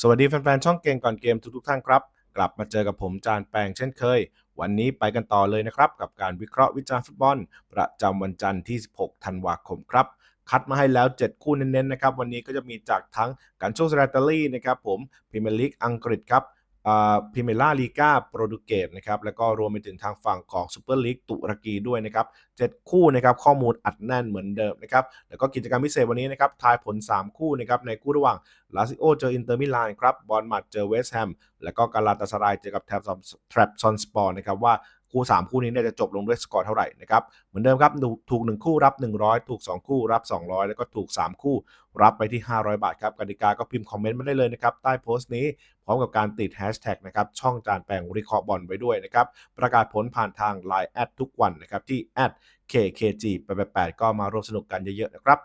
สวัสดีแฟนๆ ช่องเกมก่อนเกมทุกๆท่านครับ กลับมาเจอกับผมจานแปงเช่นเคย วันนี้ไปกันต่อเลยนะครับ กับการวิเคราะห์วิจารณ์ฟุตบอล ประจำวันจันทร์ที่ 16 ธันวาคมครับ คัดมาให้แล้ว 7 คู่เน้นๆนะครับ วันนี้ก็จะมีจากทั้งการโชคสแตรตลีนะครับผมพรีเมียร์ลีกอังกฤษครับ พรีเมียร่าลีกาโปรตุเกสนะครับแล้วก็รวมไปถึงทางฝั่งของซูเปอร์ลีกตุรกีด้วยนะครับ7คู่นะครับข้อมูลอัดแน่นเหมือนเดิมนะครับแล้วก็กิจกรรมพิเศษวันนี้นะครับทายผล 3 คู่นะครับในคู่ระหว่างลาซิโอเจออินเตอร์มิลานครับบอลมัดเจอเวสต์แฮมแล้วก็กาลาตาสรายเจอกับแทบแทรปซอนสปอร์นะครับว่าคู่3คู่นี้เนี่ยจะจบลงด้วยสกอร์เท่าไหร่นะครับเหมือนเดิมครับถูก 1 คู่รับ 100 ถูก 2 คู่รับ 200 แล้วก็ถูก 3 คู่รับไปที่ 500 บาทครับกติกาก็พิมพ์คอมเมนต์มาได้เลยนะครับใต้โพสต์นี้พร้อมกับการติดแฮชแท็กนะครับช่องจานแปลงวิเคราะห์บอลไว้ด้วยนะครับประกาศผลผ่านทาง Line แอดทุกวันนะครับที่แอด KKG 888ก็มาร่วมสนุกกันเยอะๆนะครับ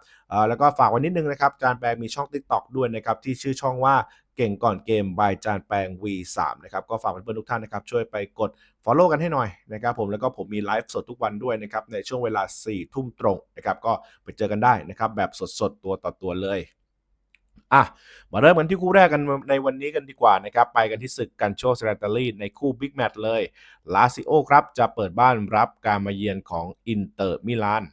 แล้วก็ฝากไว้นิดนึงนะครับจานแปลงมีช่อง TikTok ด้วยนะครับที่ชื่อช่องว่าเก่งก่อนเกมบายจานแปลง V3 นะครับก็ฝากเพื่อนๆทุกท่านนะครับช่วยไปกด Follow กันให้หน่อยนะครับผมแล้วก็ผมมีไลฟ์สดทุกวันด้วยนะครับในช่วงเวลา4ทุ่มตรงนะครับก็ไปเจอกันได้นะครับแบบสดๆตัวต่อตัวเลยอะมาเริ่มกันที่คู่แรกกันในวันนี้กันดีกว่านะครับ ไปกันที่ศึกกันโชสแตรตลีในคู่บิ๊กแมตช์เลยลาซิโอครับ จะเปิดบ้านรับการมาเยือนของอินเตอร์มิลาน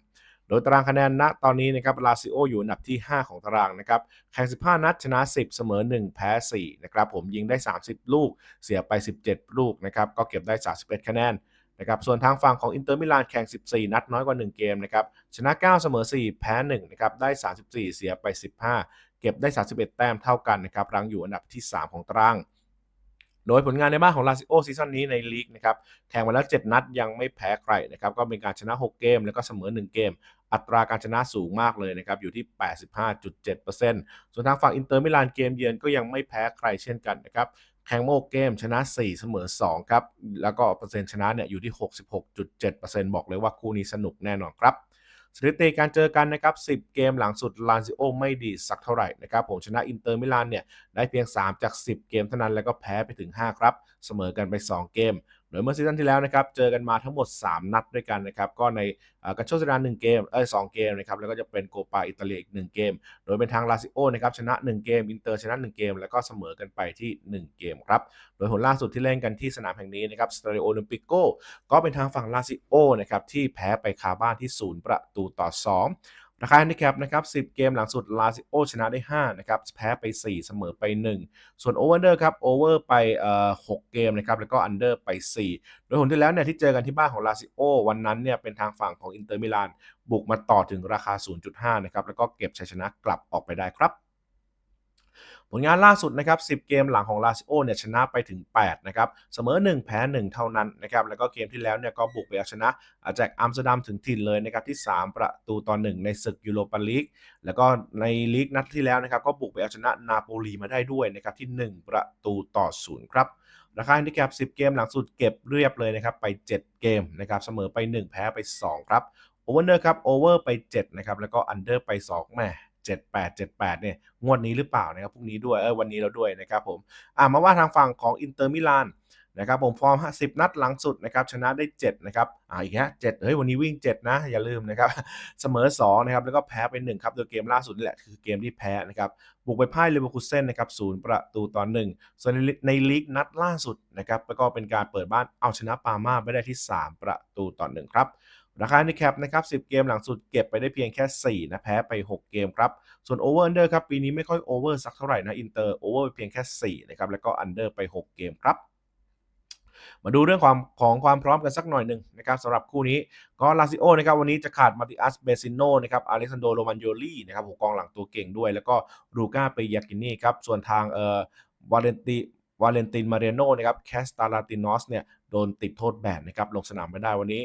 โดยตารางคะแนนณตอนนี้นะครับลาซิโออยู่อันดับที่ 5 ของตารางนะครับแข่ง 15 นัดชนะ 10 เสมอ 1 แพ้ 4 นะครับ ผมยิงได้ 30 ลูก เสียไป 17 ลูกนะครับ ก็เก็บได้ 31 คะแนน นะครับส่วนทางฝั่งของอินเตอร์มิลานแข่ง 14 นัดน้อยกว่า 1 เกมนะครับชนะ 9 เสมอ 4 แพ้1นะครับได้ 34 เสียไป 15 เก็บได้ 31 แต้มเท่ากันนะครับรังอยู่อันดับที่ 3 ของตาราง โดยผลงานในบ้านของลาซิโอซีซั่นนี้ในลีกนะครับแข่งมาแล้ว 7 นัดยังไม่แพ้ใครนะครับก็เป็นการชนะ 6 เกม แล้วก็เสมอ 1 เกม อัตราการชนะสูงมากเลยนะครับอยู่ที่ 85.7%ส่วนทางฝั่งอินเตอร์มิลานเกมเยือนก็ยังไม่แพ้ใครเช่นกันนะครับ แข่งโมกเกมชนะ 4 เสมอ 2 ครับ แล้วก็เปอร์เซ็นต์ชนะเนี่ยอยู่ที่ 66.7%บอกเลยว่าคู่นี้สนุกแน่นอนครับสถิติการเจอกันนะครับ 10 เกมหลังสุดลานซิโอไม่ดีสักเท่าไหร่นะครับ ผมชนะอินเตอร์มิลานเนี่ยได้เพียง 3 จาก 10 เกมเท่านั้นแล้วก็แพ้ไปถึง 5 ครับ เสมอกันไป 2 เกม โดยเมื่อซีซั่นที่แล้วนะครับเจอกันมาทั้งหมด 3 นัดด้วยกันนะครับก็ในกระโชกสดานหนึ่งเกมเอ้ยสเกมนะครับแล้วก็จะเป็นโกปาอิตาเลียอีก1เกม โดยเป็นทางลาซิโอนะครับชนะ 1 เกมอินเตอร์ชนะ 1 เกม แล้วก็เสมอกันไปที่ 1 เกมครับโดยผลล่าสุดที่เล่นกันที่สนามแห่งนี้นะครับสเตอริโอลิมปิโกก็เป็นทางฝั่งลาซิโอนะครับที่แพ้ไปคาบ้านที่ 0 ประตูต่อ 2 ราคาแฮนดิแคปนะครับ 10 เกมหลังสุดลาซิโอชนะได้ 5 นะครับ แพ้ไป 4 เสมอไป 1 ส่วนโอเวอร์เดอร์ครับ โอเวอร์ไปเอ่อ6เกมนะครับ แล้วก็อันเดอร์ไป 4 โดยผลที่แล้วเนี่ยที่เจอกันที่บ้านของลาซิโอวันนั้นเนี่ยเป็นทางฝั่งของอินเตอร์มิลานบุกมาต่อถึงราคา 0.5 นะครับ แล้วก็เก็บชัยชนะกลับออกไปได้ครับ ผลงานล่าสุดนะครับ 10 เกมหลังของลาซิโอเนี่ยชนะไปถึง 8 นะครับ เสมอ 1 แพ้ 1 เท่านั้นนะครับ แล้วก็เกมที่แล้วเนี่ยก็บุกไปเอาชนะจากอัมสเตอร์ดัมถึงถิ่นเลยนะครับที่ 3 ประตูต่อ 1 ในศึกยูโรปาลีก แล้วก็ในลีกนัดที่แล้วนะครับก็บุกไปเอาชนะนาโปลีมาได้ด้วยนะครับที่ 1 ประตูต่อ 0 ครับราคาแฮนดิแคป10 เกมหลังสุดเก็บเรียบเลยนะครับไป 7 เกมนะครับเสมอไป 1 แพ้ไป 2 ครับโอเวอร์เนอร์ครับโอเวอร์ไป 7 นะครับ แล้วก็อันเดอร์ไป 2แม่ 78 78เนี่ยงวดนี้หรือเปล่านะครับพรุ่งนี้ด้วยเออวันนี้เราด้วยนะครับผมอ่ามาว่าทางฝั่งของอินเตอร์มิลานนะครับผมฟอร์ม50นัดหลังสุดนะครับชนะได้ 7 นะครับอ่าอีกฮะ7เฮ้ยวันนี้วิ่ง 7 นะ อย่าลืมนะครับเสมอ2นะครับแล้วก็แพ้ไป1ครับโดยเกมล่าสุดนี่แหละคือเกมที่แพ้นะครับบุกไปพ่ายเลเวอร์คูเซ่นนะครับศูนย์ประตูต่อ1ส่วนในลีกนัดล่าสุดนะครับแล้วก็เป็นการเปิดบ้านเอาชนะปาม่าไปได้ที่ 3 ประตูต่อ1ครับ ราคาในแคปนะครับ10 เกมหลังสุดเก็บไปได้เพียงแค่ 4 นะ แพ้ไป 6 เกมครับ ส่วนโอเวอร์อันเดอร์ครับ ปีนี้ไม่ค่อยโอเวอร์สักเท่าไหร่นะอินเตอร์โอเวอร์เพียงแค่ 4 นะครับ แล้วก็อันเดอร์ไป 6 เกมครับมาดูเรื่องความของความพร้อมกันสักหน่อยหนึ่งนะครับสำหรับคู่นี้ก็ลาซิโอนะครับวันนี้จะขาดมาติอัสเบซิโนนะครับอเล็กซานโดโรมันโยลี่นะครับหกองหลังตัวเก่งด้วย แล้วก็รูก้าเปยากินี่ครับส่วนทางเอ่อวาเลนติวาเลนตินมาเรโนนะครับแคสตาลาตินอสเนี่ย โดนติดโทษแบนนะครับลงสนามไม่ได้วันนี้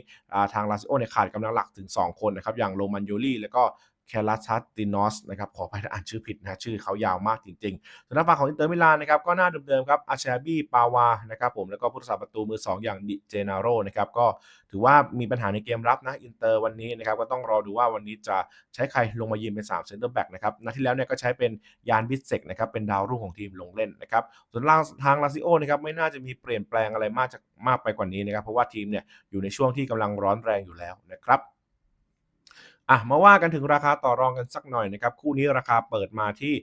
ทางลาซิโอเนี่ยขาดกำลังหลักถึง 2 คนนะครับอย่างโรมันโยลี่แล้วก็แคลาชัตตินอสนะครับขออภัยถ้าอ่านชื่อผิดนะชื่อเขายาวมากจริงๆส่วนทางฝั่งของอินเตอร์มิลานนะครับก็น่าเดิมๆครับอาชาบีปาวานะครับผมแล้วก็ผู้รักษาประตูมือ 2 อย่างดิเจนาโรนะครับก็ถือว่ามีปัญหาในเกมรับนะอินเตอร์วันนี้นะครับก็ต้องรอดูว่าวันนี้จะใช้ใครลงมายืนเป็น3เซนเตอร์แบ็กนะครับนัดที่แล้วเนี่ยก็ใช้เป็นยานบิสเซกนะครับเป็นดาวรุ่งของทีมลงเล่นนะครับส่วนทางลาซิโอนะครับไม่น่าจะมีเปลี่ยนแปลงอะไรมากจากมากไปกว่านี้นะครับ เพราะว่าทีมเนี่ยอยู่ในช่วงที่กำลังร้อนแรงอยู่แล้วนะครับอะมาว่ากันถึงราคาต่อรองกันสักหน่อยนะครับ คู่นี้ราคาเปิดมาที่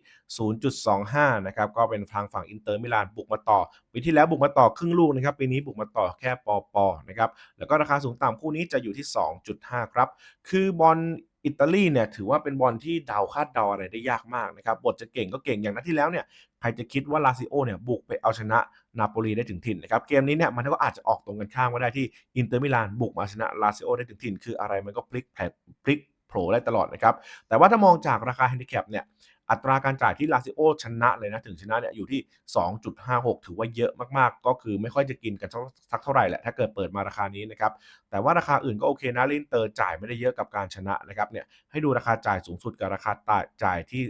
0.25 นะครับ ก็เป็นทางฝั่งอินเตอร์มิลานบุกมาต่อ ปีที่แล้วบุกมาต่อครึ่งลูกนะครับ ปีนี้บุกมาต่อแค่ปอปอนะครับ แล้วก็ราคาสูงต่ำคู่นี้จะอยู่ที่ 2.5 ครับ คือบอลอิตาลีเนี่ยถือว่าเป็นบอลที่เดาคาดเดาอะไรได้ยากมากนะครับ บทจะเก่งก็เก่งอย่างนัดที่แล้วเนี่ยใครจะคิดว่าลาซิโอเนี่ยบุกไปเอาชนะ นาโปลีได้ถึงถิ่นนะครับเกมนี้เนี่ยมันก็อาจจะออกตรงกันข้ามก็ได้ที่อินเตอร์มิลานบุกมาชนะลาซิโอได้ถึงถิ่น คืออะไรมันก็พลิกแผลพลิกโผล่ได้ตลอดนะครับแต่ว่าถ้ามองจากราคาแฮนดิแคปเนี่ยอัตราการจ่ายที่ลาซิโอชนะเลยนะถึงชนะเนี่ยอยู่ที่ 2.56 ถือว่าเยอะมากๆ ก็คือไม่ค่อยจะกินกันสักเท่าไหร่แหละถ้าเกิดเปิดมาราคานี้นะครับแต่ว่าราคาอื่นก็โอเคนะลินเตอร์จ่ายไม่ได้เยอะกับการชนะนะครับเนี่ยให้ดูราคาจ่ายสูงสุดกับราคาจ่ายที่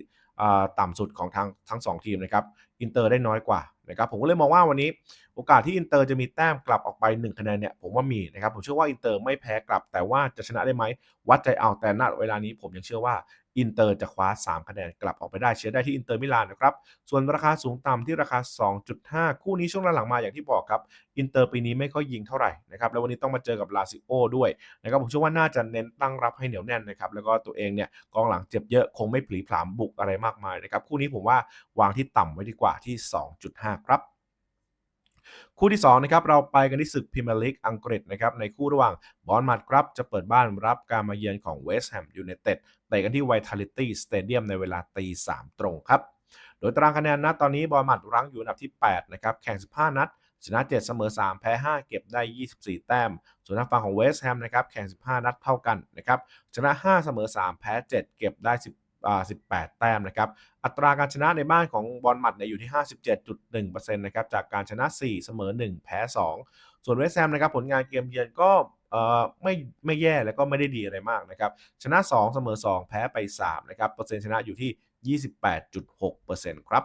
ต่ำสุดของทางทั้ง 2 ทีมนะครับอินเตอร์ได้น้อยกว่า นะครับผมก็เลยมองว่าวันนี้โอกาสที่อินเตอร์จะมีแต้มกลับออกไป 1 คะแนนเนี่ยผมว่ามีนะครับผมเชื่อว่าอินเตอร์ไม่แพ้กลับแต่ว่าจะชนะได้ไหมวัดใจเอาแต่ณเวลานี้ผมยังเชื่อว่า อินเตอร์จะคว้า 3 คะแนนกลับออกไปได้เชียร์ได้ที่อินเตอร์มิลานนะครับ ส่วนราคาสูงต่ำที่ราคา 2.5 คู่นี้ช่วงหลังมาอย่างที่บอกครับ อินเตอร์ปีนี้ไม่ค่อยยิงเท่าไหร่นะครับ แล้ววันนี้ต้องมาเจอกับลาซิโอด้วยนะครับ ผมเชื่อว่าน่าจะเน้นตั้งรับให้เหนียวแน่นนะครับ แล้วก็ตัวเองเนี่ยกองหลังเจ็บเยอะคงไม่ผลีผลามบุกอะไรมากมายนะครับ คู่นี้ผมว่าวางที่ต่ำไว้ดีกว่าที่ 2.5 ครับ คู่ที่2นะครับเราไปกันที่ศึกพรีเมียร์ลีกอังกฤษนะครับในคู่ระหว่างบอลมัดครับจะเปิดบ้านรับการมาเยือนของเวสต์แฮมยูไนเต็ดเตะกันที่ Vitality Stadium ในเวลาตีสามตรงครับโดยตารางคะแนนนะตอนนี้บอลมัดรั้งอยู่อันดับที่8นะครับแข่ง 15 นัดชนะ 7 เสมอ 3 แพ้ 5 เก็บได้ 24 แต้ม ส่วนทางฝั่งของเวสต์แฮมนะครับแข่ง 15 นัดเท่ากันนะครับชนะ 5 เสมอ 3 แพ้ 7 เก็บได้10 18 แต้มนะครับอัตราการชนะในบ้านของบอลมัดเนี่ยอยู่ที่ 57.1%นะครับจากการชนะ 4 เสมอ 1 แพ้ 2 ส่วนเวสต์แฮมนะครับผลงานเกมเยือนก็ไม่ไม่แย่แล้วก็ไม่ได้ดีอะไรมากนะครับชนะ 2 เสมอ 2 แพ้ไป3นะครับเปอร์เซ็นต์ชนะอยู่ที่ 28.6%ครับ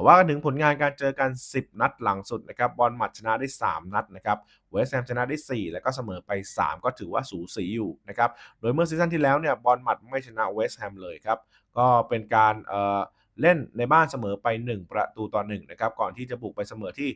บอกว่ากันถึงผลงานการเจอกัน 10 นัดหลังสุดนะครับบอลหมัดชนะได้ 3 นัดนะครับเวสต์แฮมชนะได้ 4 แล้วก็เสมอไป 3 ก็ถือว่าสูสีอยู่นะครับโดยเมื่อซีซั่นที่แล้วเนี่ยบอลหมัดไม่ชนะเวสต์แฮมเลยครับก็เป็นการเอ่อ เล่นในบ้านเสมอไป 1 ประตูต่อ1นะครับก่อนที่จะบุกไปเสมอที่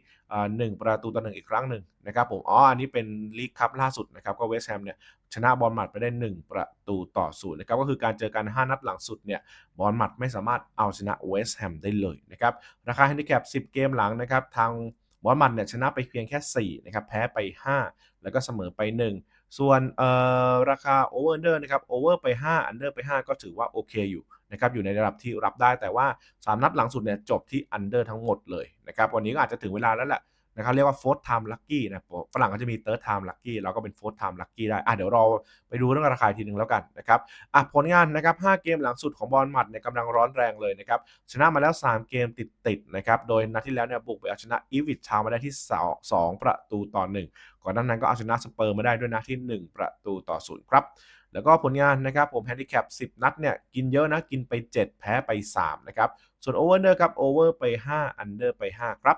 หนึ่งประตูต่อ1อีกครั้งหนึ่งนะครับผมอ๋ออันนี้เป็นลีกคัพล่าสุดนะครับก็เวสต์แฮมเนี่ยชนะบอลหมัดไปได้ 1 ประตูต่อศูนย์นะครับก็คือการเจอกัน 5 นัดหลังสุดเนี่ยบอลหมัดไม่สามารถเอาชนะเวสต์แฮมได้เลยนะครับราคาแฮนดิแคป10 เกมหลังนะครับทางบอลหมัดเนี่ยชนะไปเพียงแค่4นะครับแพ้ไป 5 แล้วก็เสมอไป 1 ส่วนราคาโอเวอร์เดอร์นะครับโอเวอร์ไป5อันเดอร์ไป 5 ก็ถือว่าโอเคอยู่นะครับอยู่ในระดับที่รับได้แต่ว่า 3 นัดหลังสุดเนี่ยจบที่อันเดอร์ทั้งหมดเลยนะครับวันนี้ก็อาจจะถึงเวลาแล้วแหละ นะครับเรียกว่า fourth time lucky นะฝรั่งก็จะมี third time lucky เราก็เป็น fourth time lucky ได้อะเดี๋ยวเราไปดูเรื่องราคาทีหนึ่งแล้วกันนะครับอะผลงานนะครับ5เกมหลังสุดของบอลหมัดเนี่ยกำลังร้อนแรงเลยนะครับชนะมาแล้ว 3 เกมติดๆนะครับโดยนัดที่แล้วเนี่ยบุกไปเอาชนะอีวิชชาวมาได้ที่ 2 ประตูต่อ 1 ก่อนหน้านั้นก็เอาชนะสเปอร์มาได้ด้วยนะที่ 1 ประตูต่อ0ครับแล้วก็ผลงานนะครับผมแฮนดิแคป10 นัดเนี่ยกินเยอะนะกินไป 7 แพ้ไป3นะครับส่วนโอเวอร์เนอร์ครับโอเวอร์ไป 5 อันเดอร์ไป 5 ครับ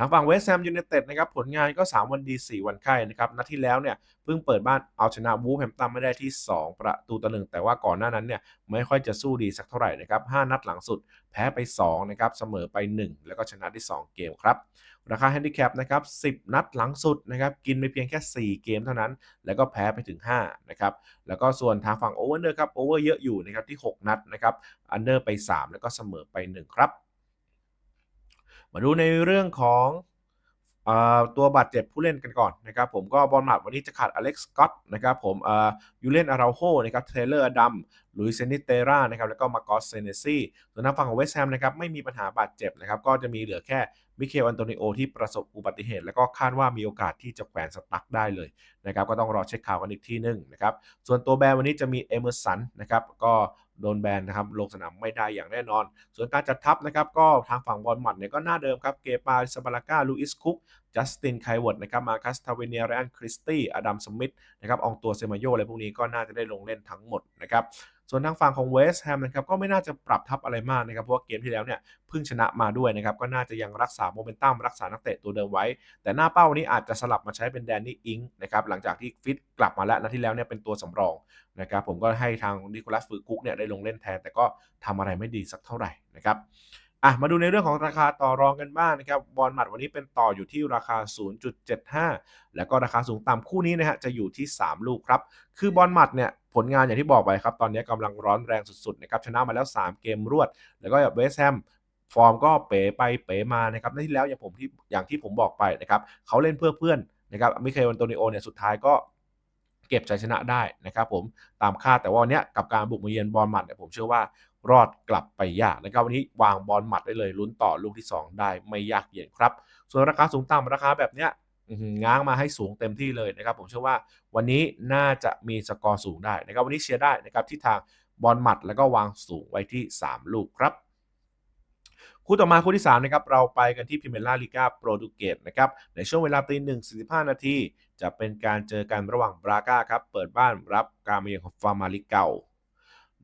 ทางฝั่งเวสต์แฮมยูไนเต็ดนะครับผลงานก็ 3 วันดี 4 วันไข่นะครับนัดที่แล้วเนี่ยเพิ่งเปิดบ้านเอาชนะวูฟแฮมตันไม่ได้ที่ 2 ประตูต่อหนึ่งแต่ว่าก่อนหน้านั้นเนี่ยไม่ค่อยจะสู้ดีสักเท่าไหร่นะครับ5นัดหลังสุดแพ้ไป2นะครับเสมอไป 1 แล้วก็ชนะที่2เกมครับราคาแฮนดิแคปนะครับ10 นัดหลังสุดนะครับกินไปเพียงแค่ 4 เกมเท่านั้น แล้วก็แพ้ไปถึง5นะครับแล้วก็ส่วนทางฝั่งโอเวอร์เนอร์ครับโอเวอร์เยอะอยู่นะครับที่ 6 นัดนะครับอันเดอร์ไป 3 แล้วก็เสมอไป 1 ครับ มาดูในเรื่องของตัวบาดเจ็บผู้เล่นกันก่อนนะครับผมก็บอลมาดวันนี้จะขาดอเล็กซ์สกอตนะครับผมยูเลนอาราโฮนะครับเทเลอร์ดัม ลุยเซนิเตรานะครับแล้วก็มาโกสเซเนซี่ส่วนทางฝั่งของเวสต์แฮมนะครับไม่มีปัญหาบาดเจ็บนะครับก็จะมีเหลือแค่มิเคลอันโตนิโอที่ประสบอุบัติเหตุ แล้วก็คาดว่ามีโอกาสที่จะแขวนสตั๊กได้เลยนะครับก็ต้องรอเช็คข่าวกันอีกที่นึงนะครับส่วนตัวแบนวันนี้จะมีเอเมอร์สันนะครับก็โดนแบนนะครับลงสนามไม่ได้อย่างแน่นอน ส่วนการจัดทัพนะครับก็ทางฝั่งบอลหมัดเนี่ยก็หน้าเดิมครับเกปาซาบาลาก้าลูอิสคุกจัสตินไคเวิร์ดนะครับมาคัสทาเวเนียแรนคริสตี้อดัมสมิธนะครับองตัวเซมาโยอะไรพวกนี้ก็น่าจะได้ลงเล่นทั้งหมดนะครับ ส่วนทางฝั่งของเวสต์แฮมนะครับก็ไม่น่าจะปรับทับอะไรมากนะครับเพราะว่าเกมที่แล้วเนี่ยเพิ่งชนะมาด้วยนะครับก็น่าจะยังรักษาโมเมนตัมรักษานักเตะตัวเดิมไว้ แต่หน้าเป้านี้อาจจะสลับมาใช้เป็นแดนนี่อิงนะครับหลังจากที่ฟิตกลับมาแล้วนัดที่แล้วเนี่ยเป็นตัวสำรองนะครับผมก็ให้ทางนิโคลัสฟืกุกเนี่ยได้ลงเล่นแทน แต่ก็ทำอะไรไม่ดีสักเท่าไหร่นะครับ อะมาดูในเรื่องของราคาต่อรองกันบ้างนะครับบอลหมัดวันนี้เป็นต่ออยู่ที่ราคา 0.75 แล้วก็ราคาสูงต่ำคู่นี้นะฮะจะอยู่ที่ 3 ลูกครับ คือบอลหมัดเนี่ยผลงานอย่างที่บอกไปครับ ตอนนี้กำลังร้อนแรงสุดๆนะครับชนะมาแล้ว 3 เกมรวด แล้วก็เวสแฮมฟอร์มก็เป๋ไปเป๋มานะครับในที่แล้วอย่างผมที่อย่างที่ผมบอกไปนะครับเขาเล่นเพื่อเพื่อนนะครับมิเคลอันโตนิโอเนี่ยสุดท้ายก็เก็บชัยชนะได้นะครับผมตามคาดแต่ว่าวันนี้กับการบุกมาเยือนบอลหมัดเนี่ยผมเชื่อว่า รอดกลับไปยากนะครับวันนี้วางบอลหมัดได้เลยลุ้นต่อลูกที่ 2 ได้ไม่ยากเย็นครับ ส่วนราคาสูงต่ำราคาแบบเนี้ยง้างมาให้สูงเต็มที่เลยนะครับ ผมเชื่อว่าวันนี้น่าจะมีสกอร์สูงได้นะครับวันนี้เชียร์ได้นะครับที่ทางบอลหมัดแล้วก็วางสูงไว้ที่ 3 ลูกครับคู่ต่อมาคู่ที่3นะครับเราไปกันที่พิเมล่าลิกาโปรตุเกสนะครับในช่วงเวลาตีหนึ่งสี่สิบห้านาทีจะเป็นการเจอกันระหว่างบราก้าครับเปิดบ้านรับการมาเยือนของฟาร์มาลิเกา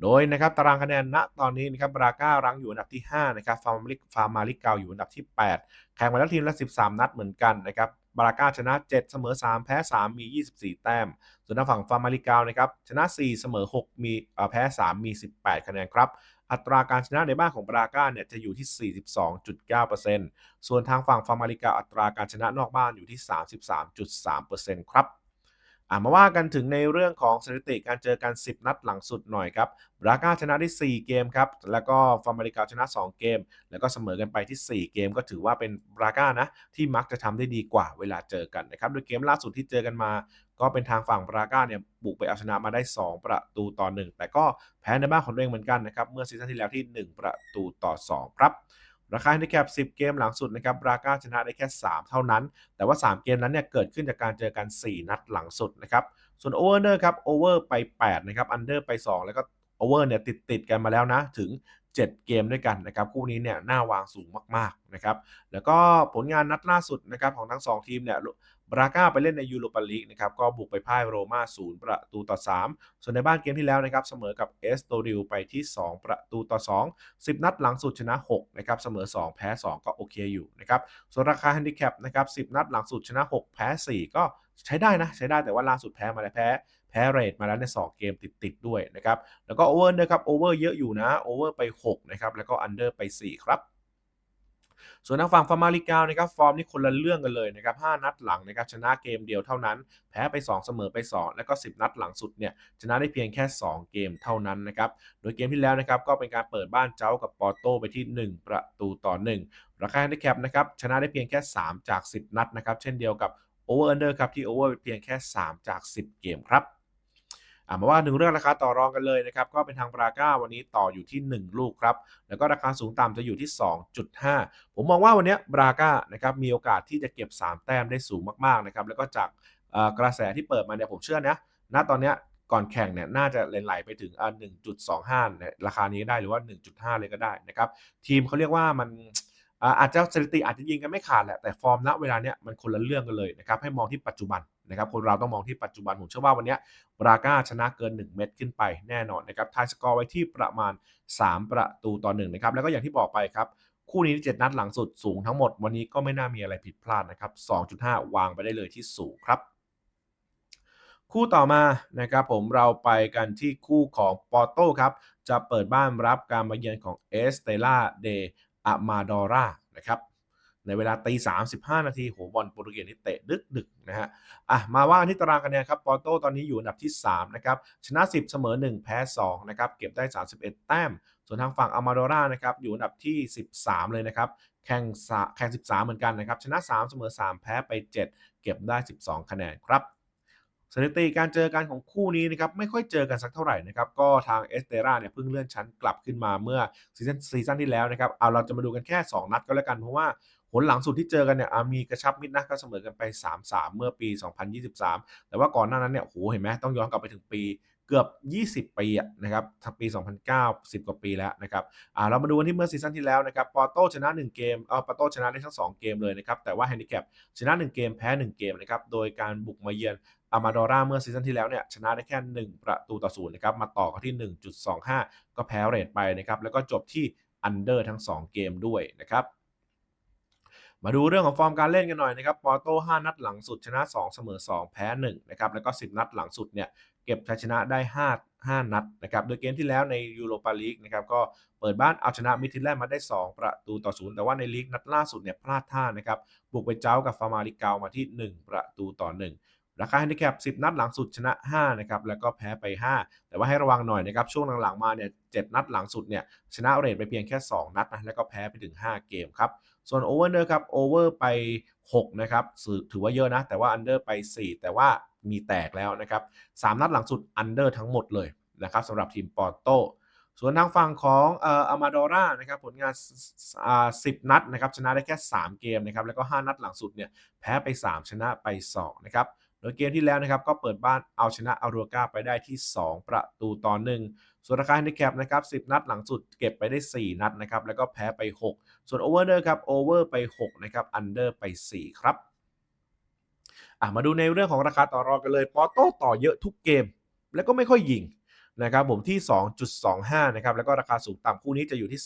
โดยนะครับตารางคะแนนณตอนนี้นะครับบราก้ารังอยู่อันดับที่5นะครับฟาร์มาลิฟาร์มาลิเกาอยู่อันดับที่ 8 แข่งมาแล้วทีมละ 13 นัดเหมือนกันนะครับบราก้าชนะ 7 เสมอ 3 แพ้ 3 มี 24 แต้ม ส่วนทางฝั่งฟาร์มาลิเกานะครับชนะ 4 เสมอ 6 มีแพ้ 3 มี 18 คะแนนครับ อัตราการชนะในบ้านของบราก้าเนี่ยจะอยู่ที่ 42.9%ส่วนทางฝั่งฟาร์มาลิกาอัตราการชนะนอกบ้านอยู่ที่ 33.3%ครับ อ่ามาว่ากันถึงในเรื่องของสถิติการเจอกัน 10 นัดหลังสุดหน่อยครับบราก้าชนะได้4เกมครับ แล้วก็ฟาร์มาลิกาชนะ 2 เกม แล้วก็เสมอกันไปที่ 4 เกม ก็ถือว่าเป็นบราก้านะที่มักจะทำได้ดีกว่าเวลาเจอกันนะครับ โดยเกมล่าสุดที่เจอกันมา ก็เป็นทางฝั่งบราก้าเนี่ยบุกไปเอาชนะมาได้ 2 ประตูต่อ 1 แต่ก็แพ้ในบ้านของตัวเองเหมือนกันนะครับ เมื่อซีซั่นที่แล้วที่ 1 ประตูต่อ 2 ครับ ราคาแฮนดิแคป10 เกมหลังสุดนะครับบราก้าชนะได้แค่ 3 เท่านั้น แต่ว่า 3 เกมนั้นเนี่ยเกิดขึ้นจากการเจอกัน 4 นัดหลังสุดนะครับส่วนโอเวอร์เนอร์ครับโอเวอร์ไป 8 นะครับอันเดอร์ไป 2 แล้วก็โอเวอร์เนี่ยติดติดกันมาแล้วนะ ถึง 7 เกมด้วยกันนะครับคู่นี้เนี่ยน่าวางสูงมากๆนะครับแล้วก็ผลงานนัดล่าสุดนะครับของทั้ง 2 ทีมเนี่ยบราก้าไปเล่นในยูโรปาลีกนะครับก็บุกไปพ่ายโรม่า0ประตูต่อ 3 ส่วนในบ้านเกมที่แล้วนะครับเสมอกับเอสโตริลไปที่ 2 ประตูต่อ 2 10 นัดหลังสุดชนะ6นะครับเสมอ 2 แพ้ 2 ก็โอเคอยู่นะครับส่วนราคาแฮนดิแคปนะครับ10 นัดหลังสุดชนะ 6 แพ้ 4 ก็ใช้ได้นะ ใช้ได้แต่ว่าล่าสุดแพ้มาแล้วแพ้ พ้เรทมาแล้วใน2เกมติดๆด้วยนะครับ แล้วก็โอเวอร์นะครับโอเวอร์เยอะอยู่นะโอเวอร์ไป6นะครับแล้วก็อันเดอร์ไป 4 ครับส่วนทางฝั่งฟาร์มาลิกานะครับฟอร์มนี่คนละเรื่องกันเลยนะครับ5นัดหลังนะครับชนะเกมเดียวเท่านั้น แพ้ไป 2 เสมอไป 2 แล้วก็ 10 นัดหลังสุดเนี่ยชนะได้เพียงแค่ 2 เกมเท่านั้นนะครับโดยเกมที่แล้วนะครับก็เป็นการเปิดบ้านเจ้ากับปอร์โตไปที่ 1 ประตูต่อ 1 ราคาแฮนดิแคปนะครับชนะได้เพียงแค่ 3 จาก 10 นัดนะครับเช่นเดียวกับโอเวอร์อันเดอร์ครับที่โอเวอร์เพียงแค่ 3 จาก 10 เกมครับ มาว่าหนึ่งเรื่องราคาต่อรองกันเลยนะครับก็เป็นทางบราก้าวันนี้ต่ออยู่ที่ 1 ลูกครับแล้วก็ราคาสูงต่ำจะอยู่ที่ 2.5 ผมมองว่าวันนี้บราก้านะครับมีโอกาสที่จะเก็บ 3 แต้มได้สูงมากๆนะครับแล้วก็จากกระแสที่เปิดมาเนี่ยผมเชื่อนะณตอนนี้ก่อนแข่งเนี่ยน่าจะไหลไปถึงอ่า1.25เนี่ยราคานี้ได้หรือว่า 1.5 เลยก็ได้นะครับทีมเขาเรียกว่ามันอาจจะสถิติอาจจะยิงกันไม่ขาดแหละแต่ฟอร์มณเวลาเนี้ยมันคนละเรื่องกันเลยนะครับให้มองที่ปัจจุบัน นะครับคนเราต้องมองที่ปัจจุบันผมเชื่อว่าวันนี้บราก้าชนะเกิน 1 เม็ดขึ้นไปแน่นอนนะครับทายสกอร์ไว้ที่ประมาณ 3 ประตูต่อ1นะครับแล้วก็อย่างที่บอกไปครับคู่นี้7นัดหลังสุดสูงทั้งหมดวันนี้ก็ไม่น่ามีอะไรผิดพลาดนะครับ 2.5 วางไปได้เลยที่สูงครับ คู่ต่อมานะครับผมเราไปกันที่คู่ของปอร์โตครับ จะเปิดบ้านรับการมาเยือนของเอสเตล่าเดอามาดอร่านะครับ ในเวลาตี35นาทีโหบอลโปรตุเกสนี่เตะดึกดึกนะฮะอะมาว่าที่ตารางคะแนนครับปอร์โตตอนนี้อยู่อันดับที่3นะครับชนะ 10 เสมอ 1 แพ้2นะครับเก็บได้ 31 แต้ม ส่วนทางฝั่งอามาโดรานะครับอยู่อันดับที่ 13 เลยนะครับแข่งแข่ง 13 เหมือนกันนะครับชนะ 3 เสมอ 3 แพ้ไป 7 เก็บได้ 12 คะแนนครับสถิติการเจอกันของคู่นี้นะครับไม่ค่อยเจอกันสักเท่าไหร่นะครับก็ทางเอสเตราเนี่ยเพิ่งเลื่อนชั้นกลับขึ้นมาเมื่อซีซั่นซีซั่นที่แล้วนะครับเอาเราจะมาดูกันแค่ 2 นัดก็แล้วกันเพราะว่า ผลหลังสุดที่เจอกันเนี่ยมีกระชับมิดนะก็เสมอกันไป 3-3 เมื่อปี 2023 แต่ว่าก่อนหน้านั้นเนี่ยโหเห็นไหมต้องย้อนกลับไปถึงปีเกือบ 20 ปีนะครับทั้งปี 2009 10 กว่าปีแล้วนะครับอ่าเรามาดูกันที่เมื่อซีซั่นที่แล้วนะครับ ปอโต้ชนะ 1 เกม เออปอโต้ชนะได้ทั้ง 2 เกมเลยนะครับ แต่ว่าแฮนดิแคปชนะ 1 เกม แพ้ 1 เกมนะครับ โดยการบุกมาเยือนอามาดอร่าเมื่อซีซั่นที่แล้วเนี่ยชนะได้แค่ 1 ประตูต่อศูนย์นะครับ มาต่อกันที่ 1.25 ก็แพ้เรทไปนะครับ แล้วก็จบที่อันเดอร์ทั้ง 2 เกมด้วยนะครับ มาดูเรื่องของฟอร์มการเล่นกันหน่อยนะครับปอโต้5นัดหลังสุดชนะ 2 เสมอ 2 แพ้1นะครับแล้วก็ 10 นัดหลังสุดเนี่ยเก็บชัยชนะได้ 5 5 นัดนะครับโดยเกมที่แล้วในยูโรปาลีกนะครับก็เปิดบ้านเอาชนะมิทิแลนด์มาได้ 2 ประตูต่อศูนย์แต่ว่าในลีกนัดล่าสุดเนี่ยพลาดท่านะครับบุกไปเจ้ากับฟาร์มาริกามาที่ 1 ประตูต่อ 1ราคาแฮนดิแคป10 นัดหลังสุดชนะ5นะครับแล้วก็แพ้ไป 5 แต่ว่าให้ระวังหน่อยนะครับช่วงหลังๆมาเนี่ย7นัดหลังสุดเนี่ยชนะเรทไปเพียงแค่ 2 นัดนะแล้วก็แพ้ไปถึง 5 เกมครับ ส่วนโอเวอร์เนอร์ครับโอเวอร์ไป 6 นะครับถือว่าเยอะนะ แต่ว่าอันเดอร์ไป 4 แต่ว่ามีแตกแล้วนะครับ3นัดหลังสุดอันเดอร์ทั้งหมดเลยนะครับสำหรับทีมปอร์โตส่วนทางฝั่งของเอ่ออามาดอร่านะครับผลงานอ่า10นัดนะครับชนะได้แค่ 3 เกมนะครับแล้วก็ 5 นัดหลังสุดเนี่ยแพ้ไป 3 ชนะไป 2 นะครับโดยเกมที่แล้วนะครับก็เปิดบ้านเอาชนะอารัวกาไปได้ที่ 2 ประตูต่อ1 ส่วนราคาแฮนดิแคปนะครับ10 นัดหลังสุดเก็บไปได้ 4 นัดนะครับแล้วก็แพ้ไป 6 ส่วนโอเวอร์เดอร์ครับโอเวอร์ไป6นะครับอันเดอร์ไป 4 ครับมาดูในเรื่องของราคาต่อรองกันเลย ปอโต้ต่อเยอะทุกเกม แล้วก็ไม่ค่อยยิง นะครับผมที่ 2.25 นะครับแล้วก็ราคาสูงต่ำคู่นี้จะอยู่ที่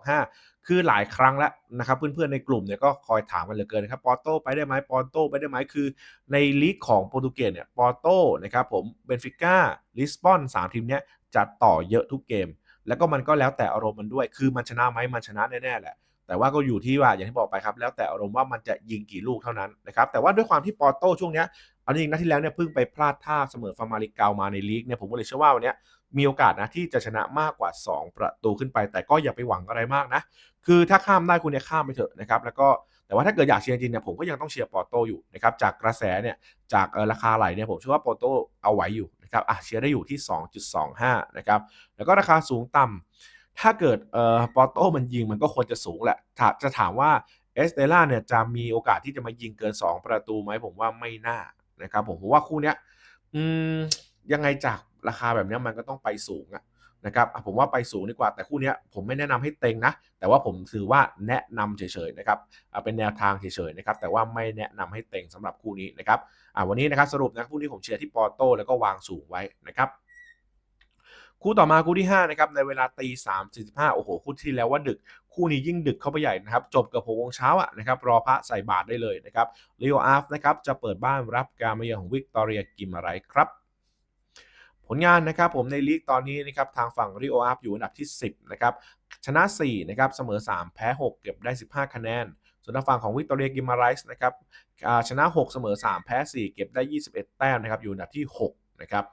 3.25 คือหลายครั้งแล้วนะครับเพื่อนๆในกลุ่มเนี่ยก็คอยถามกันเหลือเกินครับปอโต้ไปได้ไหมปอโต้ไปได้ไหมคือในลีกของโปรตุเกสเนี่ยปอโต้นะครับผมเบนฟิก้าลิสบอนสามทีมเนี้ยจะต่อเยอะทุกเกม แล้วก็มันก็แล้วแต่อารมณ์มันด้วย คือมันชนะไหมมันชนะแน่ๆแหละ แต่ว่าก็อยู่ที่ว่าอย่างที่บอกไปครับ แล้วแต่อารมณ์ว่ามันจะยิงกี่ลูกเท่านั้นนะครับแต่ว่าด้วยความที่ปอโต้ช่วงเนี้ยเอาจริงนะที่แล้วเนี่ยเพิ่งไปพลาดท่าเสมอฟาร์มาริกามาในลีกเนี่ยผมก็เลยเชื่อว่าวันนี้มีโอกาสนะที่จะชนะมากกว่า 2 ประตูขึ้นไป แต่ก็อย่าไปหวังอะไรมากนะ คือถ้าข้ามได้คุณเนี่ยข้ามไปเถอะนะครับแล้วก็แต่ว่าถ้าเกิดอยากเชียร์จริงเนี่ยผมก็ยังต้องเชียร์ปอโตอยู่นะครับจากกระแสเนี่ยจากราคาไหลเนี่ยผมเชื่อว่าปอโตเอาไหวอยู่นะครับอะเชียร์ได้อยู่ที่ 2.25 นะครับแล้วก็ราคาสูงต่ำ ถ้าเกิดเอ่อปอโต้มันยิงมันก็ควรจะสูงแหละถ้าจะถามว่าเอสเตล่าเนี่ยจะมีโอกาสที่จะมายิงเกิน 2 ประตูไหมผมว่าไม่น่านะครับผมผมว่าคู่เนี้ยอืมยังไงจากราคาแบบนี้มันก็ต้องไปสูงอะนะครับผมว่าไปสูงดีกว่าแต่คู่นี้ผมไม่แนะนำให้เต็งนะ แต่ว่าผมถือว่าแนะนำเฉยๆนะครับเป็นแนวทางเฉยๆนะครับแต่ว่าไม่แนะนำให้เต็งสำหรับคู่นี้นะครับวันนี้นะครับสรุปนะคู่นี้ผมเชียร์ที่ปอโต้แล้วก็วางสูงไว้นะครับ คู่ต่อมาคู่ที่5นะครับในเวลาตีสามสี่สิบห้าโอ้โหคู่ที่แล้วว่าดึก คู่นี้ยิ่งดึกเข้าไปใหญ่นะครับ จบกับหกโมงเช้าอะนะครับรอพระใส่บาตรได้เลยนะครับลีโออาร์ฟนะครับจะเปิดบ้านรับการมาเยือนของวิกตอเรียกิมอะไรครับผลงานนะครับผมในลีกตอนนี้นะครับทางฝั่งริโออาร์อยู่อันดับที่ 10นะครับชนะ4นะครับเสมอ 3 แพ้ 6 เก็บได้ 15 คะแนน ส่วนทางฝั่งของวิกตอเรียกิมาไรส์นะครับชนะ 6 เสมอ 3 แพ้ 4 เก็บได้ 21 แต้มนะครับอยู่อันดับที่ 6 นะครับ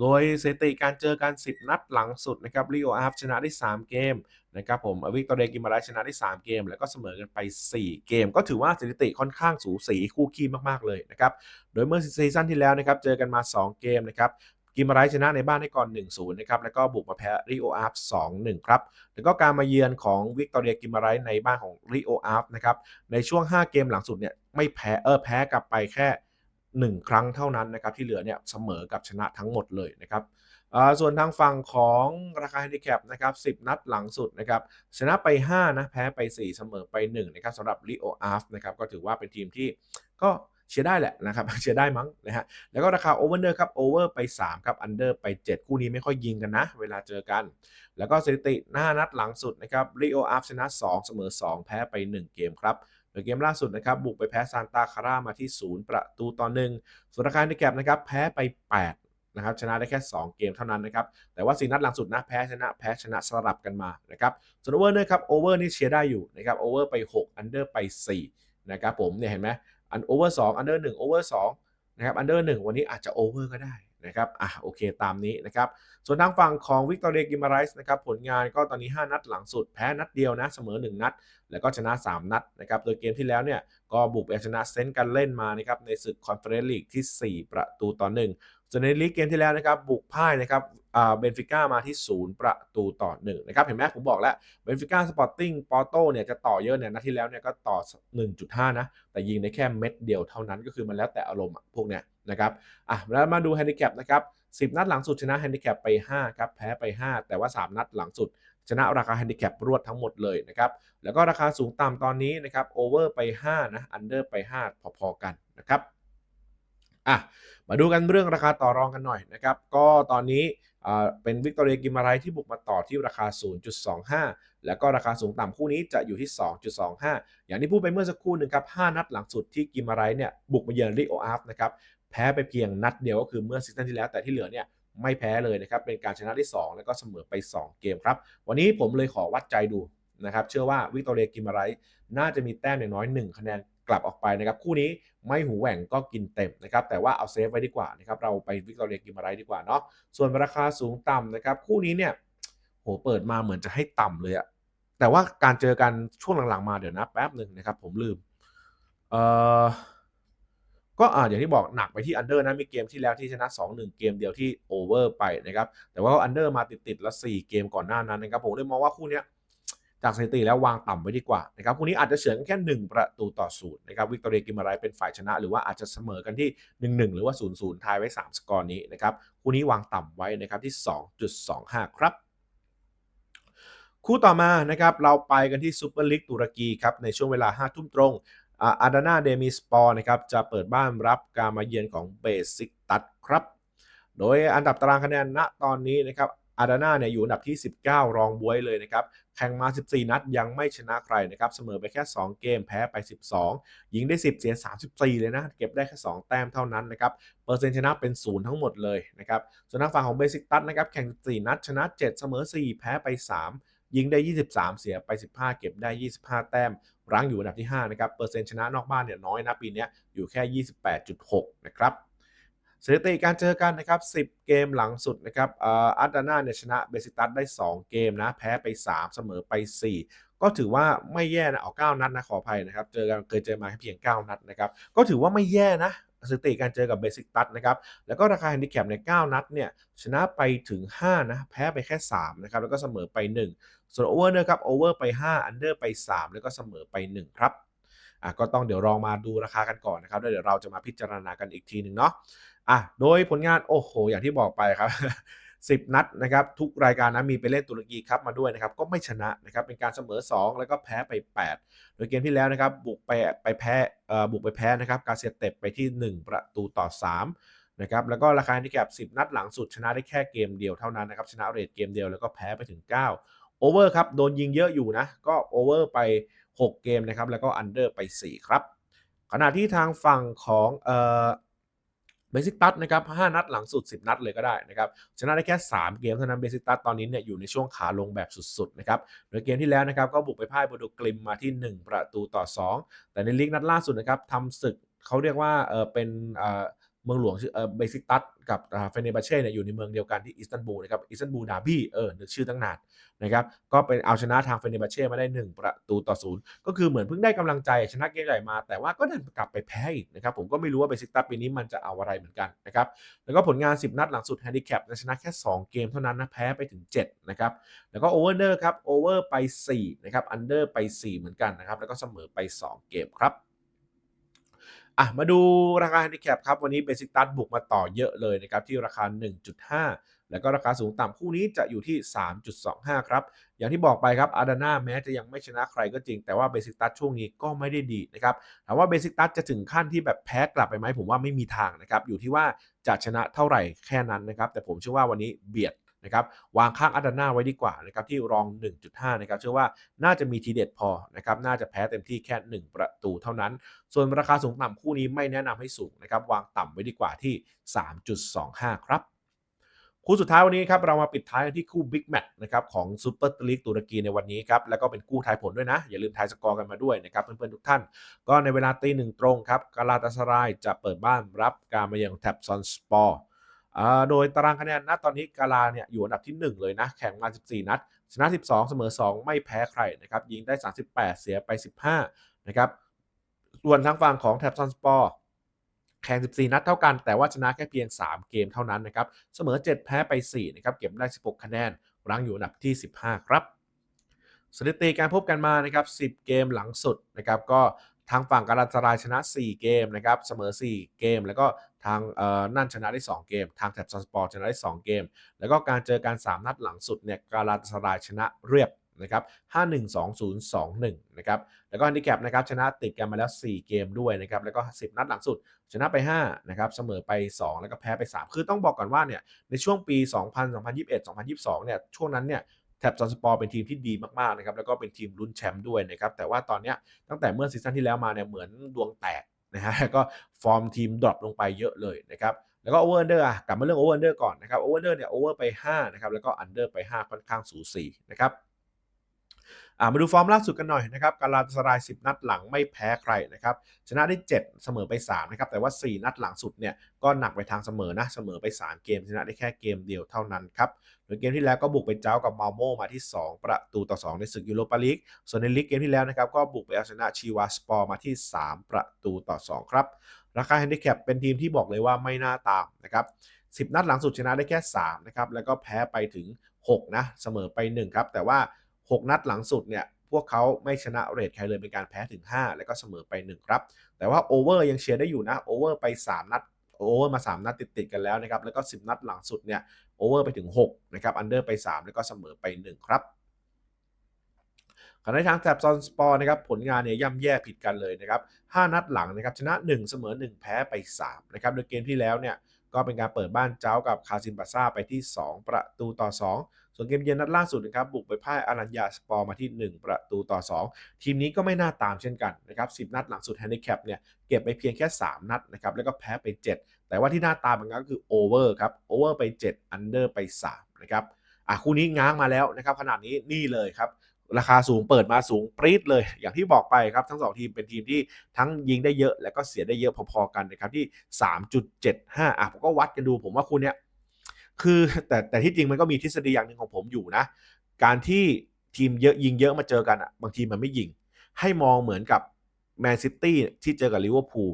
โดยสถิติการเจอกัน 10 นัดหลังสุดนะครับริโออาร์ชนะได้ 3 เกมนะครับผมวิกตอเรีกิมารส์ชนะได้ 3 เกม แล้วก็เสมอกันไป 4 เกม ก็ถือว่าสถิติค่อนข้างสูสีคู่ขี้มากๆเลยนะครับโดยเมื่อซีซั่นที่แล้วนะครับเจอกันมา 2 เกมนะครับกิมไราชนะในบ้านได้ก่อน 1-0 นะครับ แล้วก็บุกมาแพ้ริโออาร์ฟ2-1 ครับ แล้วก็การมาเยือนของวิกตอเรียกิมไราในบ้านของริโออาร์ฟนะครับ ในช่วง 5 เกมหลังสุดเนี่ยไม่แพ้ เออแพ้กลับไปแค่ 1 ครั้งเท่านั้นนะครับที่เหลือเนี่ยเสมอกับชนะทั้งหมดเลยนะครับส่วนทางฝั่งของราคาแฮนดิแคปนะครับ 10 นัดหลังสุดนะครับชนะไป 5 นะ แพ้ไป 4 เสมอไป 1 นะครับสำหรับริโออาร์ฟนะครับก็ถือว่าเป็นทีมที่ก็เชียร์ได้แหละนะครับเชียร์ได้มั้งนะฮะแล้วก็ราคาโอเวอร์เนอร์ครับโอเวอร์ไป 3 ครับอันเดอร์ไป 7 คู่นี้ไม่ค่อยยิงกันนะ เวลาเจอกัน แล้วก็สถิติหน้านัดหลังสุดนะครับริโออาร์ชนะ 2 เสมอ 2 แพ้ไป 1 เกมครับ โดยเกมล่าสุดนะครับบุกไปแพ้ซานตาคาร่ามาที่ 0 ประตูต่อ1ส่วนราคาในแกรนะครับแพ้ไป 8 นะครับ ชนะได้แค่ 2 เกมเท่านั้นนะครับ แต่ว่าสี่นัดหลังสุดนะแพ้ชนะแพ้ชนะสลับกันมานะครับส่วนโอเวอร์เนอร์ครับโอเวอร์นี่เชียร์ได้อยู่นะครับโอเวอร์ไป 6 อันเดอร์ไป 4 นะครับผมเนี่ยเห็นไหมอันโอเวอร์สองอันเดอร์หนึ่งโอเวอร์สองนะครับอันเดอร์หนึ่งวันนี้อาจจะโอเวอร์ก็ได้ นะครับอะโอเคตามนี้นะครับส่วนทางฝั่งของวิกตอเรียกิมาไรส์นะครับผลงานก็ตอนนี้ 5 นัดหลังสุดแพ้นัดเดียวนะเสมอ 1 นัด แล้วก็ชนะ 3 นัดนะครับโดยเกมที่แล้วเนี่ยก็บุกไปชนะเซนต์กันเล่นมานะครับในศึกคอนเฟอเรนซ์ลีกที่ 4 ประตูต่อ 1 ส่วนในลีกเกมที่แล้วนะครับบุกพ่ายนะครับอ่าเบนฟิก้ามาที่ 0 ประตูต่อ1นะครับเห็นไหมผมบอกแล้วเบนฟิก้าสปอร์ติ้งปอโต้เนี่ยจะต่อเยอะเนี่ยนัดที่แล้วเนี่ยก็ต่อ 1.5 นะ แต่ยิงได้แค่เม็ดเดียวเท่านั้นก็คือมันแล้วแต่อารมณ์พวกเนี้ย นะครับอะแล้วมาดูแฮนดิแคปนะครับ10 นัดหลังสุดชนะแฮนดิแคปไป5ครับแพ้ไป 5 แต่ว่า 3 นัดหลังสุด ชนะราคาแฮนดิแคปรวดทั้งหมดเลยนะครับแล้วก็ราคาสูงต่ำตอนนี้นะครับโอเวอร์ไป5นะอันเดอร์ไป 5 พอๆกันนะครับอะมาดูกันเรื่องราคาต่อรองกันหน่อยนะครับ ก็ตอนนี้เป็นวิกตอเรียกิมาไรที่บุกมาต่อที่ราคา 0.25 แล้วก็ราคาสูงต่ำคู่นี้จะอยู่ที่ 2.25 อย่างที่พูดไปเมื่อสักครู่หนึ่งครับ 5 นัดหลังสุดที่กิมาไรเนี่ยบุกมาเยือนริโออาร์ฟนะครับ แพ้ไปเพียงนัดเดียวก็คือเมื่อซีซั่นที่แล้วแต่ที่เหลือเนี่ยไม่แพ้เลยนะครับ เป็นการชนะที่ 2 แล้วก็เสมอไป 2 เกมครับ วันนี้ผมเลยขอวัดใจดูนะครับ เชื่อว่าวิกตอเรียกิมาไรน่าจะมีแต้มอย่างน้อย 1 คะแนนกลับออกไปนะครับ คู่นี้ไม่หูแหว่งก็กินเต็มนะครับ แต่ว่าเอาเซฟไว้ดีกว่านะครับ เราไปวิกตอเรียกิมาไรดีกว่าเนาะ ส่วนราคาสูงต่ำนะครับ คู่นี้เนี่ยโหเปิดมาเหมือนจะให้ต่ำเลยอะแต่ว่าการเจอกันช่วงหลังๆมาเดี๋ยวนะแป๊บหนึ่งนะครับ ผมลืมเอ่อ ก็อ่าอย่างที่บอกหนักไปที่อันเดอร์นะมีเกมที่แล้วที่ชนะ 2-1 เกมเดียวที่โอเวอร์ไปนะครับแต่ว่าอันเดอร์มาติดๆแล้ว4เกมก่อนหน้านั้นนะครับผมเลยมองว่าคู่นี้จากสถิติแล้ววางต่ำไว้ดีกว่านะครับคู่นี้อาจจะเฉือนแค่ 1 ประตูต่อศูนย์นะครับวิกตอเรียกิมารายเป็นฝ่ายชนะ หรือว่าอาจจะเสมอกันที่ 1-1 หรือว่า 0-0ทายไว้ 3 สกอร์นี้นะครับคู่นี้วางต่ำไว้นะครับที่ 2.25 ครับ คู่ต่อมานะครับเราไปกันที่ซูเปอร์ลีกตุรกีครับในช่วงเวลา5ทุ่มตรง อาดานาเดมิสปอร์นะครับจะเปิดบ้านรับการมาเยือนของเบสิกตัดครับ โดยอันดับตารางคะแนนณตอนนี้นะครับอาดานาเนี่ยอยู่อันดับที่ 19 รองบวยเลยนะครับ แข่งมา 14 นัดยังไม่ชนะใครนะครับ เสมอไปแค่ 2 เกมแพ้ไป 12 ยิงได้ 10 เสีย 34 เลยนะ เก็บได้แค่ 2 แต้มเท่านั้นนะครับ เปอร์เซ็นต์ชนะเป็นศูนย์ทั้งหมดเลยนะครับ ส่วนทางฝั่งของเบสิกตัดนะครับ แข่ง 4 นัดชนะ 7 เสมอ 4 แพ้ไป 3 ยิงได้ 23 เสียไป 15 เก็บได้ 25 แต้ม รั้งอยู่อันดับที่5นะครับเปอร์เซ็นต์ชนะนอกบ้านเนี่ยน้อยนะปีนี้อยู่แค่ 28.6 นะครับสถิติการเจอกันนะครับ 10 เกมหลังสุดนะครับอาร์ดาน่าเนี่ยชนะเบสิตัสได้ 2 เกมนะ แพ้ไป 3 เสมอไป 4 ก็ถือว่าไม่แย่นะ เอา 9 นัดนะ ขออภัยนะครับ เจอกันเคยเจอมาแค่เพียง 9 นัดนะครับ ก็ถือว่าไม่แย่นะ สถิติการเจอกับเบสิกตัสนะครับ แล้วก็ราคาแฮนดิแคปใน 9 นัดเนี่ยชนะไปถึง 5 นะ แพ้ไปแค่ 3 นะครับ แล้วก็เสมอไป 1 ส่วนโอเวอร์เนี่ยครับโอเวอร์ไป 5 อันเดอร์ไป 3 แล้วก็เสมอไป 1 ครับอะก็ต้องเดี๋ยวลองมาดูราคากันก่อนนะครับแล้วเดี๋ยวเราจะมาพิจารณากันอีกทีหนึ่งเนาะอะโดยผลงานโอ้โห อย่างที่บอกไปครับ 10 นัดนะครับทุกรายการนะมีไปเล่นตุรกีครับมาด้วยนะครับก็ไม่ชนะนะครับเป็นการเสมอ 2 แล้วก็แพ้ไป 8 โดยเกมที่แล้วนะครับบุกไปไปแพ้บุกไปแพ้นะครับกาเซียเต็บไปที่ 1 ประตูต่อ 3นะครับแล้วก็ราคาที่แคบ10 นัดหลังสุดชนะได้แค่เกมเดียวเท่านั้นนะครับชนะเรทเกมเดียวแล้วก็แพ้ไปถึง 9 โอเวอร์ครับ โดนยิงเยอะอยู่นะ ก็โอเวอร์ไป 6 เกมนะครับ แล้วก็อันเดอร์ไป 4 ครับ ขณะที่ทางฝั่งของเอ่อ เบสิกตัสนะครับ5นัดหลังสุด 10 นัดเลยก็ได้นะครับชนะได้แค่ 3 เกมเท่านั้นเบสิกตัสตอนนี้เนี่ยอยู่ในช่วงขาลงแบบสุดๆนะครับโดยเกมที่แล้วนะครับก็บุกไปพ่ายโบโดกลิมมาที่ 1 ประตูต่อ 2 แต่ในลีกนัดล่าสุดนะครับทำศึกเขาเรียกว่าเออเป็นเออ เมืองหลวงชื่อเออเบสิตัสกับเฟเนบาเช่เนี่ยอยู่ในเมืองเดียวกันที่อิสตันบูลนะครับอิสตันบูลดาบี้เออนึกชื่อตั้งนานนะครับก็เป็นเอาชนะทางเฟเนบาเช่มาได้ 1 ประตูต่อศูนย์ก็คือเหมือนเพิ่งได้กำลังใจชนะเกมใหญ่มา แต่ว่าก็ดันกลับไปแพ้อีกนะครับผมก็ไม่รู้ว่าเบสิตัสปีนี้มันจะเอาอะไรเหมือนกันนะครับแล้วก็ผลงาน 10 นัดหลังสุดแฮนดิแคปชนะแค่ 2 เกมเท่านั้นนะแพ้ไปถึง 7 นะครับแล้วก็โอเวอร์เนอร์ครับโอเวอร์ไป4นะครับอันเดอร์ไป 4 เหมือนกันนะครับแล้วก็เสมอไป 2 เกมครับ อะมาดูราคาแฮนดิแคปครับ วันนี้เบสิกตัสบุกมาต่อเยอะเลยนะครับ ที่ราคา 1.5 แล้วก็ราคาสูงต่ำคู่นี้จะอยู่ที่ 3.25 ครับ อย่างที่บอกไปครับอาดาน่าแม้จะยังไม่ชนะใครก็จริง แต่ว่าเบสิกตัสช่วงนี้ก็ไม่ได้ดีนะครับถามว่าเบสิกตัสจะถึงขั้นที่แบบแพ้กลับไปไหมผมว่าไม่มีทางนะครับ อยู่ที่ว่าจะชนะเท่าไหร่แค่นั้นนะครับ แต่ผมเชื่อว่าวันนี้เบียด นะครับวางข้างอาดาน่าไว้ดีกว่านะครับที่รอง 1.5 นะครับเชื่อว่าน่าจะมีทีเด็ดพอนะครับน่าจะแพ้เต็มที่แค่ 1 ประตูเท่านั้น ส่วนราคาสูงต่ำคู่นี้ไม่แนะนำให้สูงนะครับวางต่ำไว้ดีกว่าที่ 3.25 ครับคู่สุดท้ายวันนี้ครับเรามาปิดท้ายที่คู่บิ๊กแมตช์นะครับของซูเปอร์ลีกตุรกีในวันนี้ครับแล้วก็เป็นคู่ทายผลด้วยนะ อย่าลืมทายสกอร์กันมาด้วยนะครับเพื่อนๆทุกท่าน ก็ในเวลาตีหนึ่งตรงครับกาลาตาสรายจะเปิดบ้านรับการมาเยือนแท็บซอนสปอร์ โดยตารางคะแนนณตอนนี้กาลาเนี่ยอยู่อันดับที่ 1 เลยนะ แข่งมา 14 นัด ชนะ 12 เสมอ 2 ไม่แพ้ใครนะครับ ยิงได้ 38 เสียไป 15 นะครับ ส่วนทางฝั่งของแท็บซอนสปอร์แข่ง 14 นัดเท่ากัน แต่ว่าชนะแค่เพียง 3 เกมเท่านั้นนะครับ เสมอ 7 แพ้ไป 4 นะครับ เก็บได้ 16 คะแนน รั้งอยู่อันดับที่ 15 ครับ สถิติการพบกันมานะครับ 10 เกมหลังสุดนะครับ ก็ ทางฝั่งการันตรายชนะ 4 เกมนะครับเสมอ 4 เกม แล้วก็ทางเอ่อนั่นชนะได้ 2 เกม ทางแท็บซันสปอร์ชนะได้ 2 เกม แล้วก็การเจอการ3นัดหลังสุดเนี่ยการันตรายชนะเรียบนะครับ512021นะครับ แล้วก็ฮันดิแคปนะครับชนะติดกันมาแล้ว 4 เกมด้วยนะครับ แล้วก็ 10 นัดหลังสุด ชนะไป5นะครับ เสมอไป 2 แล้วก็แพ้ไป 3 คือต้องบอกก่อนว่าเนี่ย ในช่วงปี 2000 2021 2022 เนี่ย ช่วงนั้นเนี่ย แท็บซอนสปอร์เป็นทีมที่ดีมากๆนะครับแล้วก็เป็นทีมลุ้นแชมป์ด้วยนะครับแต่ว่าตอนนี้ตั้งแต่เมื่อซีซั่นที่แล้วมาเนี่ยเหมือนดวงแตกนะฮะก็ฟอร์มทีมดรอปลงไปเยอะเลยนะครับแล้วก็โอเวอร์เดอร์กลับมาเรื่องโอเวอร์เดอร์ก่อนนะครับโอเวอร์เดอร์เนี่ยโอเวอร์ไป5นะครับแล้วก็อันเดอร์ไป 5 ค่อนข้างสูสีนะครับ มาดูฟอร์มล่าสุดกันหน่อยนะครับการาตาสราย 10 นัดหลังไม่แพ้ใครนะครับชนะได้ 7 เสมอไป3นะครับแต่ว่า 4 นัดหลังสุดเนี่ยก็หนักไปทางเสมอนะเสมอไป 3 เกมชนะได้แค่เกมเดียวเท่านั้นครับโดยเกมที่แล้วก็บุกไปเจ้ากับมาโมมาที่ 2 ประตูต่อ 2 ในศึกยูโรปาลีกส่วนในลีกเกมที่แล้วนะครับก็บุกไปเอาชนะชีวาสปอร์มาที่ 3 ประตูต่อ 2 ครับราคาแฮนดิแคปเป็นทีมที่บอกเลยว่าไม่น่าตามนะครับ10 นัดหลังสุดชนะได้แค่3นะครับแล้วก็แพ้ไปถึง 6 นะ เสมอไป 1 ครับ แต่ว่า 6 นัดหลังสุดเนี่ยพวกเขาไม่ชนะเรทใครเลยเป็นการแพ้ถึง 5 แล้วก็เสมอไป 1 ครับ แต่ว่าโอเวอร์ยังเชียร์ได้อยู่นะโอเวอร์ไป 3 นัดโอเวอร์มา 3 นัดติดๆกันแล้วนะครับ แล้วก็ 10 นัดหลังสุดเนี่ยโอเวอร์ไปถึง 6 นะครับ อันเดอร์ไป 3 แล้วก็เสมอไป 1 ครับขณะที่ทางแถบซอนสปอร์นะครับผลงานเนี่ยย่ำแย่ผิดกันเลยนะครับ 5 นัดหลังนะครับชนะ 1 เสมอ 1 แพ้ไป3นะครับโดยเกมที่แล้วเนี่ย ก็เป็นการเปิดบ้านเจ้ากับคาซินบาซ่าไปที่ 2 ประตูต่อ 2 ส่วนเกมเย็นนัดล่าสุดนะครับบุกไปพ่ายอารัญญาสปอร์มาที่ 1 ประตูต่อ 2 ทีมนี้ก็ไม่น่าตามเช่นกันนะครับ10 นัดหลังสุดแฮนดิแคปเนี่ยเก็บไปเพียงแค่ 3 นัดนะครับแล้วก็แพ้ไป 7 แต่ว่าที่น่าตามมันก็คือโอเวอร์ครับโอเวอร์ไป 7 อันเดอร์ไป3นะครับอะคู่นี้ง้างมาแล้วนะครับขนาดนี้นี่เลยครับ ราคาสูงเปิดมาสูงปรี๊ดเลย อย่างที่บอกไปครับทั้ง 2 ทีมเป็นทีมที่ทั้งยิงได้เยอะ และก็เสียได้เยอะพอๆกันนะครับที่ 3.75อะผมก็วัดกันดูผมว่าคู่เนี้ยคือแต่แต่ที่จริงมันก็มีทฤษฎีอย่างหนึ่งของผมอยู่นะ การที่ทีมเยอะยิงเยอะมาเจอกันอะบางทีมันไม่ยิง ให้มองเหมือนกับแมนซิตี้ที่เจอกับลิเวอร์พูล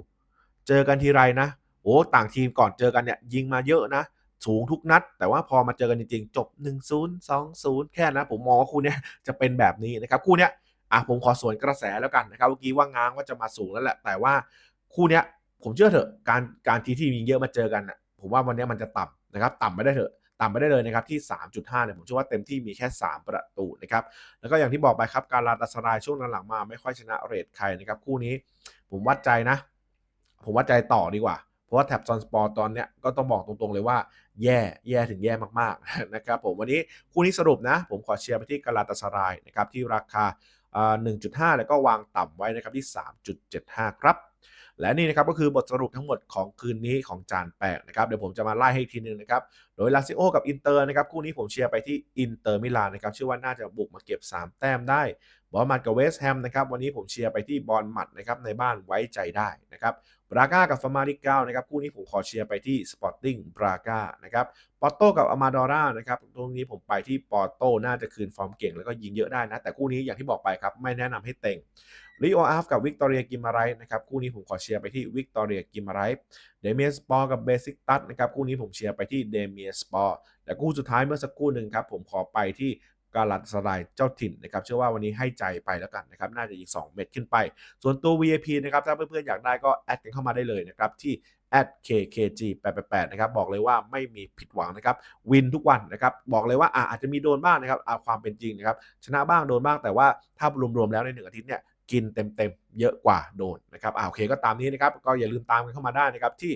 เจอกันทีไรนะโอ้ต่างทีมก่อนเจอกันเนี่ยยิงมาเยอะนะ สูงทุกนัด แต่ว่าพอมาเจอกันจริงๆ จบ 1-0 2-0 แค่นะ ผมมองว่าคู่นี้จะเป็นแบบนี้นะครับ คู่นี้อะผมขอสวนกระแสแล้วกันนะครับเมื่อกี้ว่าง้างว่าจะมาสูงแล้วแหละ แต่ว่าคู่นี้ผมเชื่อเถอะการการที่ที่มยิงเยอะมาเจอกันอะผมว่าวันนี้มันจะต่ำนะครับต่ำไปได้เถอะต่ำไปได้เลยนะครับที่ 3.5เนี่ยผมเชื่อว่าเต็มที่มีแค่ 3 ประตูนะครับแล้วก็อย่างที่บอกไปครับการลาตาสรายช่วงหลังๆมาไม่ค่อยชนะเรทใครนะครับคู่นี้ผมวัดใจนะ ผมวัดใจต่อดีกว่า เพราะว่าแท็บซอนสปอร์ตอนเนี้ยก็ต้องบอกตรงๆเลยว่า แย่แย่ถึงแย่มากๆนะครับผมวันนี้คู่นี้สรุปนะ ผมขอเชียร์ไปที่กาลาตาสรายนะครับที่ราคา 1.5 แล้วก็วางต่ำไว้นะครับที่ 3.75 ครับ และนี่นะครับก็คือบทสรุปทั้งหมดของคืนนี้ของจานแปกนะครับเดี๋ยวผมจะมาไล่ให้อีกทีนึงนะครับโดยลาซิโอกับอินเตอร์นะครับคู่นี้ผมเชียร์ไปที่อินเตอร์มิลานนะครับเชื่อว่าน่าจะบุกมาเก็บ 3 แต้มได้ บอลมัดกับเวสต์แฮมนะครับวันนี้ผมเชียร์ไปที่บอลมัดนะครับในบ้านไว้ใจได้นะครับบราก้ากับฟามาริกานะครับคู่นี้ผมขอเชียร์ไปที่สปอร์ติ้งบราก้านะครับปอร์โตกับอามาดอร่านะครับตรงนี้ผมไปที่ปอร์โตน่าจะคืนฟอร์มเก่งแล้วก็ยิงเยอะได้นะ แต่คู่นี้อย่างที่บอกไปครับไม่แนะนำให้เต็งลิโออาฟกับวิกตอเรียกิมมาไรนะครับคู่นี้ผมขอเชียร์ไปที่วิกตอเรียกิมมาไรเดเมียสปอร์กับเบสิกตัสนะครับคู่นี้ผมเชียร์ไปที่เดเมียสปอร์และคู่สุดท้ายเมื่อสักครู่หนึ่งครับผมขอไปที่ กาลัดสไลด์เจ้าถิ่นนะครับเชื่อว่าวันนี้ให้ใจไปแล้วกันนะครับน่าจะอีก 2 เม็ดขึ้นไป ส่วนตัว VIP นะครับถ้าเพื่อนๆอยากได้ก็แอดกันเข้ามาได้เลยนะครับที่ @kkg888 นะครับบอกเลยว่าไม่มีผิดหวังนะครับวินทุกวันนะครับบอกเลยว่าอาจจะมีโดนบ้างนะครับเอาความเป็นจริงนะครับชนะบ้างโดนบ้างแต่ว่าถ้ารวมๆแล้วในหนึ่งอาทิตย์เนี่ย กินเต็มๆ เยอะกว่าโดนนะครับอ่าโอเคก็ตามนี้นะครับ ก็อย่าลืมตามกันเข้ามาได้นะครับที่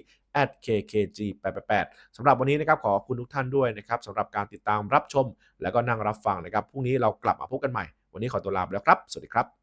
@kkg888 สำหรับวันนี้นะครับขอบคุณทุกท่านด้วยนะครับสำหรับการติดตามรับชม แล้วก็นั่งรับฟังนะครับพรุ่งนี้เรากลับมาพบกันใหม่ วันนี้ขอตัวลาไปแล้วครับ สวัสดีครับ